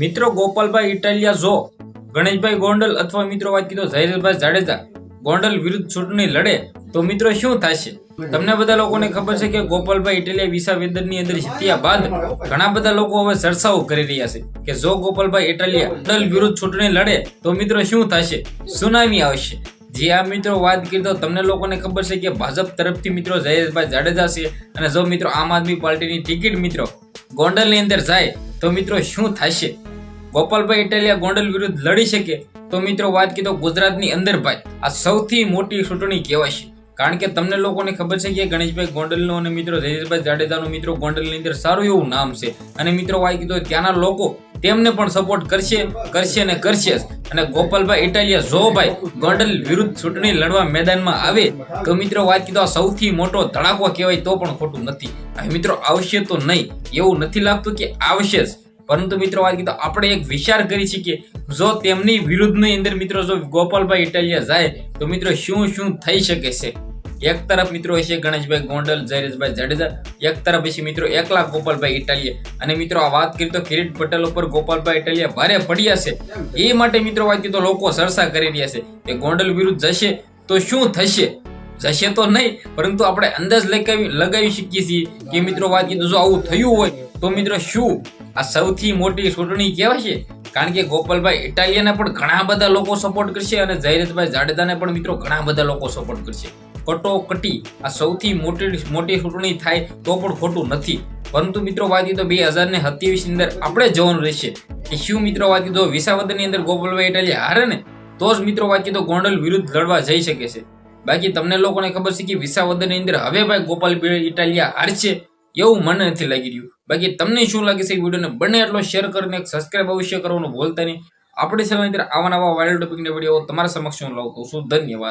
મિત્રો ગોપાલભાઈ ઇટાલિયા જો, ગણેશભાઈ ગોંડલ અથવા મિત્રો વાત કીધો ઝહીરભાઈ જાડેજા, ગોંડલ વિરુદ્ધ ચૂંટણી લડે, તો મિત્રો શું થશે? તમને બધા લોકોને ખબર છે કે ગોપાલભાઈ ઇટાલિયા વિસા વેદનની અંદર જીત્યા બાદ ઘણા બધા લોકો હવે ચર્ચાઓ કરી રહ્યા છે કે જો ગોપાલભાઈ ઇટાલિયા ગોંડલ વિરુદ્ધ ચૂંટણી લડે, તો મિત્રો શું થશે? સુનામી આવશે. જે આ મિત્રો વાત કરી તો તમને લોકોને ખબર છે કે ભાજપ તરફથી મિત્રો જયેશભાઈ જાડેજા છે અને જો મિત્રો આમ આદમી પાર્ટીની ટિકિટ મિત્રો ગોંડલની અંદર જાય તો મિત્રો શું થશે? ગોપાલભાઈ ઇટાલિયા ગોંડલ વિરુદ્ધ લડી શકે? તો મિત્રો વાત કીધો ગુજરાતની અંદર ભાઈ. આ સૌથી મોટી ચૂંટણી કહેવાશે કારણ કે તમને લોકોને ખબર છે કે ગણેશભાઈ ગોંડલનો અને મિત્રો જયેશભાઈ જાડેજાનો મિત્રો ગોંડલની અંદર સારું એવું નામ છે. અને મિત્રો વાત કીધો ત્યાંના લોકો તેમને પણ સપોર્ટ કરશે કરશે અને કરશે. અને ગોપાલભાઈ ઇટાલિયા ઝોભાઈ ગોંડલ વિરુદ્ધ ચૂંટણી લડવા મેદાનમાં આવે, તો મિત્રો વાત કીધો સૌથી મોટો ધડાકો કહેવાય તો પણ ખોટું નથી. મિત્રો આવશે તો નહીં, એવું નથી લાગતું કે આવશે જ. પરંતુ મિત્રો વાત કીધો, આપણે એક વિચાર કરી શકીએ. જો તેમની વિરુદ્ધની અંદર મિત્રો જો ગોપાલભાઈ ઇટાલિયા જાય, તો મિત્રો શું શું થઈ શકે છે? એક તરફ મિત્રો હશે ગણેશભાઈ ગોંડલ જયરેશભાઈ જાડેજા, એક તરફ હશે મિત્રો એકલા ગોપાલભાઈ ઇટાલિયા. અને મિત્રો આ વાત કરી તો કિરીટ પટેલ ઉપર ગોપાલભાઈ ઇટાલિયા ભારે પડ્યા છે. એ માટે મિત્રો વાત તો લોકો ચર્ચા કરી રહ્યા છે કે ગોંડલ વિરુદ્ધ જશે તો શું થશે? જશે તો નહીં, પરંતુ આપણે અંદાજ લગાવી લગાવી શકીએ છીએ કે મિત્રો વાત કીધું જો આવું થયું હોય તો મિત્રો શું? આ સૌથી મોટી ચૂંટણી કહેવાશે કારણ કે ગોપાલભાઈ ઇટાલિયાને પણ ઘણા બધા લોકો સપોર્ટ કરશે અને જયરેશભાઈ જાડેજાને પણ મિત્રો ઘણા બધા લોકો સપોર્ટ કરશે. કટોકટી, આ સૌથી મોટી મોટી ચૂંટણી થાય તો પણ ખોટું નથી. પરંતુ મિત્રો વાત તો બે હજાર ને સત્યાવીસની અંદર આપણે જોવાનું રહેશે. કે શું મિત્રો વાત તો વિસાવદરની અંદર ગોપાલભાઈ ઇટાલિયા હારે ને? તો જ મિત્રો વાત તો ગોંડલ વિરુદ્ધ લડવા જઈ શકે છે. બાકી તમને લોકોને ખબર છે કે વિસાવદરની અંદર હવે ભાઈ ગોપાલભાઈ ઇટાલિયા હારશે એવું મને નથી લાગી રહ્યું. બાકી તમને શું લાગે છે વિડીયોને બને એટલો શેર કરીને સબસ્ક્રાઈબ અવશ્ય કરવાનું ભૂલતા નહીં. આપણી ચેનલની અંદર આવા નવા વાયરલ ટોપિકની વીડિયો તમારા સમક્ષ હું લાવતો છું. ધન્યવાદ.